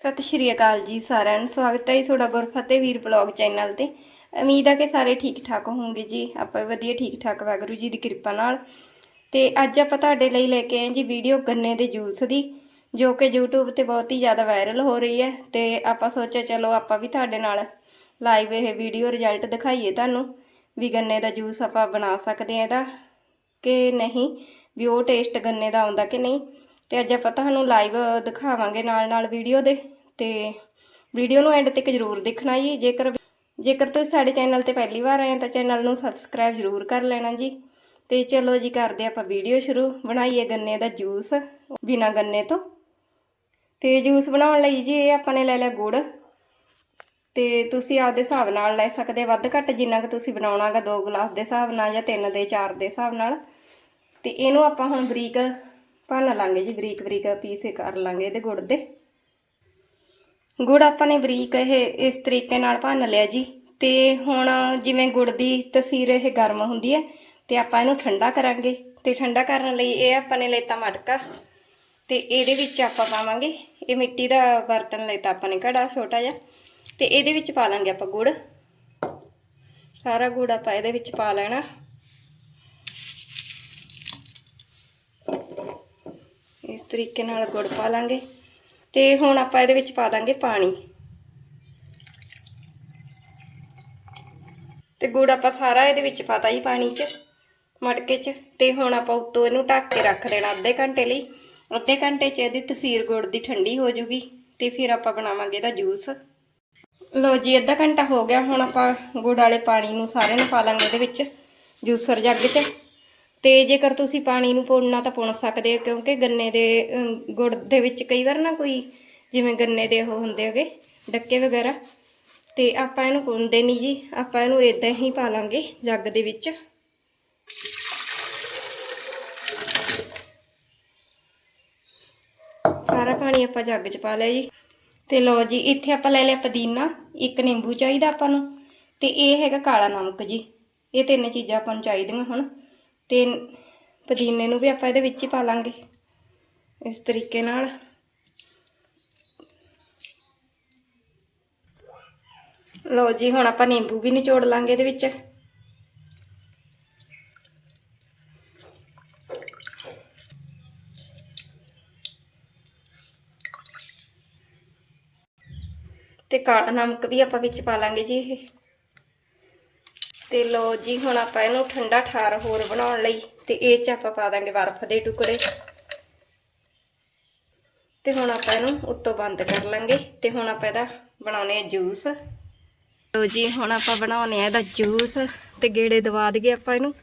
ਸਤਿ ਸ਼੍ਰੀ ਅਕਾਲ ਜੀ ਸਾਰਿਆਂ ਨੂੰ, ਸਵਾਗਤ ਹੈ ਜੀ ਤੁਹਾਡਾ ਗੁਰਫਤਿਹ ਵੀਰ ਬਲੌਗ ਚੈਨਲ ਤੇ। ਉਮੀਦ ਹੈ ਕਿ ਸਾਰੇ ਠੀਕ ਠਾਕ ਹੋਵੋਗੇ ਜੀ, ਆਪਾਂ ਵਧੀਆ ਠੀਕ ਠਾਕ, ਵਾਹਿਗੁਰੂ ਜੀ ਦੀ ਕਿਰਪਾ ਨਾਲ। ਤੇ ਅੱਜ ਆਪਾਂ ਤੁਹਾਡੇ ਲਈ ਲੈ ਕੇ ਆਏ ਜੀ ਵੀਡੀਓ ਗੰਨੇ ਦੇ ਜੂਸ ਦੀ, ਜੋ ਕਿ YouTube ਤੇ ਬਹੁਤ ਹੀ ਜ਼ਿਆਦਾ ਵਾਇਰਲ ਹੋ ਰਹੀ ਹੈ। ਤੇ ਆਪਾਂ ਸੋਚਿਆ ਚਲੋ ਆਪਾਂ ਵੀ ਤੁਹਾਡੇ ਨਾਲ ਲਾਈਵ ਇਹ ਵੀਡੀਓ ਰਿਜ਼ਲਟ ਦਿਖਾਈਏ ਤੁਹਾਨੂੰ, ਵੀ ਗੰਨੇ ਦਾ ਜੂਸ ਆਪਾਂ ਬਣਾ ਸਕਦੇ ਆ ਇਹਦਾ ਕਿ ਨਹੀਂ, ਵੀ ਉਹ ਟੇਸਟ ਗੰਨੇ ਦਾ ਆਉਂਦਾ ਕਿ ਨਹੀਂ। ਤੇ ਅੱਜ ਆਪਾਂ ਤੁਹਾਨੂੰ ਲਾਈਵ ਦਿਖਾਵਾਂਗੇ ਨਾਲ ਨਾਲ ਵੀਡੀਓ ਦੇ, ਤੇ ਵੀਡੀਓ ਨੂੰ ਐਂਡ ਤੱਕ ਜ਼ਰੂਰ ਦੇਖਣਾ ਜੀ। ਜੇਕਰ ਜੇਕਰ ਤੁਸੀਂ ਸਾਡੇ ਚੈਨਲ ਤੇ ਪਹਿਲੀ ਵਾਰ ਆਏ ਹੋ ਤਾਂ ਚੈਨਲ ਨੂੰ ਸਬਸਕ੍ਰਾਈਬ ਜ਼ਰੂਰ ਕਰ ਲੈਣਾ ਜੀ। ਤੇ ਚਲੋ ਜੀ, ਕਰਦੇ ਆਪਾਂ ਵੀਡੀਓ ਸ਼ੁਰੂ। ਬਣਾਈਏ ਗੰਨੇ ਦਾ ਜੂਸ ਬਿਨਾ ਗੰਨੇ ਤੋਂ। ਤੇ ਜੂਸ ਬਣਾਉਣ ਲਈ ਜੀ ਇਹ ਆਪਾਂ ਨੇ ਲੈ ਲਿਆ ਗੁੜ। ਤੇ ਤੁਸੀਂ ਆਪਦੇ ਹਿਸਾਬ ਨਾਲ ਲੈ ਸਕਦੇ ਵੱਧ ਘੱਟ ਜਿੰਨਾ ਕਿ ਤੁਸੀਂ ਬਣਾਉਣਾਗਾ 2 ਗਲਾਸ ਦੇ ਹਿਸਾਬ ਨਾਲ ਜਾਂ 3 ਦੇ 4 ਦੇ ਹਿਸਾਬ ਨਾਲ। ਤੇ ਇਹਨੂੰ ਆਪਾਂ ਹੁਣ ਬਰੀਕ ਭੰਨ ਲਾਂਗੇ ਜੀ, ਬਰੀਕ ਬਰੀਕ ਪੀਸੇ ਕਰ ਲਾਂਗੇ ਇਹਦੇ ਗੁੜ ਦੇ। ਗੁੜ ਆਪਾਂ ਨੇ ਬਰੀਕ ਇਹ, ਇਸ ਤਰੀਕੇ ਨਾਲ ਭੰਨ ਲਿਆ ਜੀ। ਤੇ ਹੁਣ ਜਿਵੇਂ ਗੁੜ ਦੀ ਤਸੀਰ ਇਹ ਗਰਮ ਹੁੰਦੀ ਹੈ, ਤੇ ਆਪਾਂ ਇਹਨੂੰ ਠੰਡਾ ਕਰਾਂਗੇ। ਤੇ ਠੰਡਾ ਕਰਨ ਲਈ ਇਹ ਆਪਾਂ ਨੇ ਲੈਤਾ ਮਟਕਾ। ਤੇ ਇਹਦੇ ਵਿੱਚ ਆਪਾਂ ਪਾਵਾਂਗੇ, ਇਹ ਮਿੱਟੀ ਦਾ ਬਰਤਨ ਲੈਤਾ ਆਪਾਂ ਨੇ ਘੜਾ ਛੋਟਾ ਜਿਹਾ। ਤੇ ਇਹਦੇ ਵਿੱਚ ਪਾ ਲਾਂਗੇ ਆਪਾਂ ਗੁੜ। ਸਾਰਾ ਗੁੜ ਆਪਾਂ ਇਹਦੇ ਵਿੱਚ ਪਾ ਲੈਣਾ। ਤਰੀਕੇ ਨਾਲ ਗੁੜ ਪਾ ਲਾਂਗੇ ਤੇ ਹੁਣ ਆਪਾਂ ਇਹਦੇ ਵਿੱਚ ਪਾ ਦਾਂਗੇ ਪਾਣੀ। ਤੇ ਗੁੜ ਆਪਾਂ ਸਾਰਾ ਇਹਦੇ ਵਿੱਚ ਪਾਤਾ ਹੀ ਪਾਣੀ 'ਚ, ਮਟਕੇ 'ਚ। ਤੇ ਹੁਣ ਆਪਾਂ ਉੱਤੋਂ ਇਹਨੂੰ ਢੱਕ ਕੇ ਰੱਖ ਦੇਣਾ ਅੱਧੇ ਘੰਟੇ ਲਈ। ਅੱਧੇ ਘੰਟੇ 'ਚ ਇਹਦੀ ਤਸੀਰ ਗੁੜ ਦੀ ਠੰਡੀ ਹੋ ਜੂਗੀ ਤੇ ਫਿਰ ਆਪਾਂ ਬਣਾਵਾਂਗੇ ਇਹਦਾ ਜੂਸ। ਲੋ ਜੀ, ਅੱਧਾ ਘੰਟਾ ਹੋ ਗਿਆ, ਹੁਣ ਆਪਾਂ ਗੁੜ ਵਾਲੇ ਪਾਣੀ ਨੂੰ ਸਾਰੇ ਨੂੰ ਪਾ ਲਾਂਗੇ ਇਹਦੇ ਵਿੱਚ ਜੂਸਰ ਜੱਗ 'ਚ। ਤੇ ਜੇਕਰ ਤੁਸੀਂ ਪਾਣੀ ਨੂੰ ਪੁਣਨਾ ਤਾਂ ਪੁਣ ਸਕਦੇ ਹੋ, ਕਿਉਂਕਿ ਗੰਨੇ ਦੇ ਗੁੜ ਦੇ ਵਿੱਚ ਕਈ ਵਾਰ ਨਾ ਕੋਈ ਜਿਵੇਂ ਗੰਨੇ ਦੇ ਉਹ ਹੁੰਦੇ ਹੈਗੇ, ਡੱਕੇ ਵਗੈਰਾ, ਤੇ ਆਪਾਂ ਇਹਨੂੰ ਪੁਣਦੇ ਨਹੀਂ ਜੀ, ਆਪਾਂ ਇਹਨੂੰ ਇਦਾਂ ਹੀ ਪਾ ਲਾਂਗੇ ਜੱਗ ਦੇ ਵਿੱਚ। ਸਾਰਾ ਪਾਣੀ ਆਪਾਂ ਜੱਗ 'ਚ ਪਾ ਲਿਆ ਜੀ। ਤੇ ਲਓ ਜੀ, ਇੱਥੇ ਆਪਾਂ ਲੈ ਲਿਆ ਪੁਦੀਨਾ, ਇੱਕ ਨਿੰਬੂ ਚਾਹੀਦਾ ਆਪਾਂ ਨੂੰ, ਤੇ ਇਹ ਹੈਗਾ ਕਾਲਾ ਨਮਕ ਜੀ। ਇਹ ਤਿੰਨ ਚੀਜ਼ਾਂ ਆਪਾਂ ਨੂੰ ਚਾਹੀਦੀਆਂ ਹੁਣ। ਤੇ ਪੁਦੀਨੇ ਨੂੰ ਵੀ ਆਪਾਂ ਇਹਦੇ ਵਿੱਚ ਹੀ ਪਾ ਲਾਂਗੇ, ਇਸ ਤਰੀਕੇ ਨਾਲ। ਲਓ ਜੀ, ਹੁਣ ਆਪਾਂ ਨਿੰਬੂ ਵੀ ਨਿਚੋੜ ਲਾਂਗੇ ਇਹਦੇ ਵਿੱਚ। ਤੇ ਕਾਲਾ ਨਮਕ ਵੀ ਆਪਾਂ ਵਿੱਚ ਪਾ ਲਾਂਗੇ ਜੀ ਇਹ। ਤੇ ਲੋ ਜੀ, ਹੁਣ ਆਪਾਂ ਇਹਨੂੰ ਠੰਡਾ ਠਾਰ ਹੋਰ ਬਣਾਉਣ ਲਈ ਤੇ ਇਹ ਚ ਆਪਾਂ ਪਾ ਦਾਂਗੇ ਬਰਫ਼ ਦੇ ਟੁਕੜੇ। ਤੇ ਹੁਣ ਆਪਾਂ ਇਹਨੂੰ ਉੱਤੋਂ ਬੰਦ ਕਰ ਲਾਂਗੇ ਤੇ ਹੁਣ ਆਪਾਂ ਇਹਦਾ ਬਣਾਉਨੇ ਆ ਜੂਸ। ਲੋ ਜੀ, ਹੁਣ ਆਪਾਂ ਬਣਾਉਨੇ ਆ ਇਹਦਾ ਜੂਸ ਤੇ ਗੇੜੇ ਦਵਾ ਦਈਏ ਆਪਾਂ ਇਹਨੂੰ।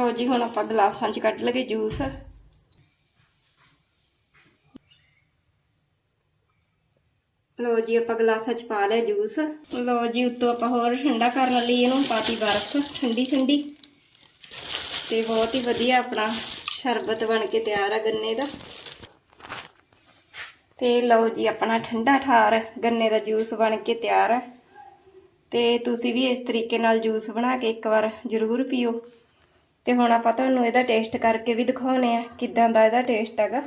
ਲਓ ਜੀ, ਹੁਣ ਆਪਾਂ ਗਲਾਸਾਂ 'ਚ ਕੱਢ ਲਗੇ ਜੂਸ। ਲਓ ਜੀ, ਆਪਾਂ ਗਲਾਸਾਂ 'ਚ ਪਾ ਲਿਆ ਜੂਸ। ਲਓ ਜੀ, ਉੱਤੋਂ ਆਪਾਂ ਹੋਰ ਠੰਡਾ ਕਰਨ ਲਈ ਇਹਨੂੰ ਪਾਤੀ ਬਰਫ਼, ਠੰਡੀ ਠੰਡੀ। ਤੇ ਬਹੁਤ ਹੀ ਵਧੀਆ ਆਪਣਾ ਸ਼ਰਬਤ ਬਣ ਕੇ ਤਿਆਰ ਆ ਗੰਨੇ ਦਾ। ਤੇ ਲਓ ਜੀ, ਆਪਣਾ ਠੰਡਾ ਠਾਰ ਗੰਨੇ ਦਾ ਜੂਸ ਬਣ ਕੇ ਤਿਆਰ ਹੈ ਤੇ ਤੁਸੀਂ ਵੀ ਇਸ ਤਰੀਕੇ ਨਾਲ ਜੂਸ ਬਣਾ ਕੇ ਇੱਕ ਵਾਰ ਜ਼ਰੂਰ ਪੀਓ। ਤੇ ਹੁਣ ਆਪਾਂ ਤੁਹਾਨੂੰ ਇਹਦਾ ਟੇਸਟ ਕਰਕੇ ਵੀ ਦਿਖਾਉਨੇ ਆ, ਕਿਦਾਂ ਦਾ ਇਹਦਾ ਟੇਸਟ ਹੈਗਾ।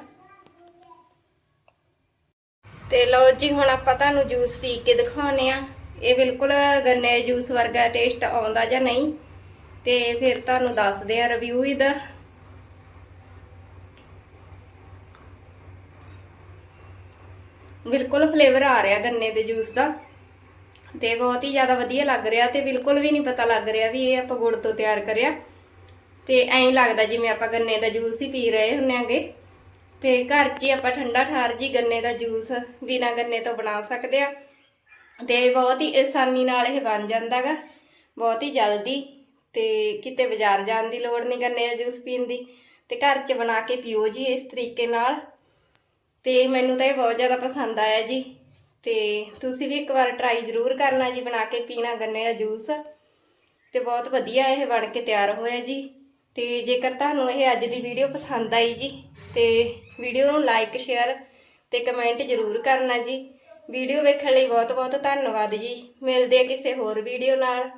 ਤੇ ਲਓ ਜੀ, ਹੁਣ ਆਪਾਂ ਤੁਹਾਨੂੰ ਜੂਸ ਪੀ ਕੇ ਦਿਖਾਉਨੇ ਆ। ਇਹ ਬਿਲਕੁਲ ਗੰਨੇ ਦੇ ਜੂਸ ਵਰਗਾ ਟੇਸਟ ਆਉਂਦਾ ਜਾਂ ਨਹੀਂ, ਤੇ ਫਿਰ ਤੁਹਾਨੂੰ ਦੱਸਦੇ ਆ ਰਿਵਿਊ ਇਹਦਾ। ਬਿਲਕੁਲ ਫਲੇਵਰ ਆ ਰਿਹਾ ਗੰਨੇ ਦੇ ਜੂਸ ਦਾ। ਤੇ ਬਹੁਤ ਹੀ ਜ਼ਿਆਦਾ ਵਧੀਆ ਲੱਗ ਰਿਹਾ ਤੇ ਬਿਲਕੁਲ ਵੀ ਨਹੀਂ ਪਤਾ ਲੱਗ ਰਿਹਾ ਵੀ ਇਹ ਆਪਾਂ ਗੁੜ ਤੋਂ ਤਿਆਰ ਕਰਿਆ। ਤੇ ਐਂ ਲੱਗਦਾ ਜਿਵੇਂ ਆਪਾਂ ਗੰਨੇ ਦਾ ਜੂਸ ਹੀ ਪੀ ਰਹੇ ਹੁੰਨੇ ਆਂਗੇ। ਤੇ ਘਰ 'ਚ ਹੀ ਆਪਾਂ ਠੰਡਾ ਠਾਰ ਜੀ ਗੰਨੇ ਦਾ ਜੂਸ ਬਿਨਾ ਗੰਨੇ ਤੋਂ ਬਣਾ ਸਕਦੇ ਆ। ਤੇ ਬਹੁਤ ਹੀ ਆਸਾਨੀ ਨਾਲ ਇਹ ਬਣ ਜਾਂਦਾਗਾ ਬਹੁਤ ਹੀ ਜਲਦੀ ਤੇ ਕਿਤੇ ਬਾਜ਼ਾਰ ਜਾਣ ਦੀ ਲੋੜ ਨਹੀਂ ਗੰਨੇ ਦਾ ਜੂਸ ਪੀਣ ਦੀ। ਤੇ ਘਰ 'ਚ ਬਣਾ ਕੇ ਪੀਓ ਜੀ ਇਸ ਤਰੀਕੇ ਨਾਲ। ਤੇ ਮੈਨੂੰ ਤਾਂ ਇਹ ਬਹੁਤ ਜ਼ਿਆਦਾ ਪਸੰਦ ਆਇਆ ਜੀ। ਤੇ ਤੁਸੀਂ ਵੀ ਇੱਕ ਵਾਰ ਟਰਾਈ ਜ਼ਰੂਰ ਕਰਨਾ ਜੀ ਬਣਾ ਕੇ ਪੀਣਾ ਗੰਨੇ ਦਾ ਜੂਸ। ਤੇ ਬਹੁਤ ਵਧੀਆ ਇਹ ਬਣ ਕੇ ਤਿਆਰ ਹੋਇਆ ਜੀ। ਤੇ ਜੇਕਰ ਤੁਹਾਨੂੰ ਇਹ ਅੱਜ ਦੀ ਵੀਡੀਓ ਪਸੰਦ ਆਈ ਜੀ, ਤੇ ਵੀਡੀਓ ਨੂੰ ਲਾਈਕ ਸ਼ੇਅਰ ਤੇ ਕਮੈਂਟ ਜ਼ਰੂਰ ਕਰਨਾ ਜੀ। ਵੀਡੀਓ ਵੇਖਣ ਲਈ ਬਹੁਤ ਬਹੁਤ ਧੰਨਵਾਦ ਜੀ। ਮਿਲਦੇ ਆ ਕਿਸੇ ਹੋਰ ਵੀਡੀਓ ਨਾਲ।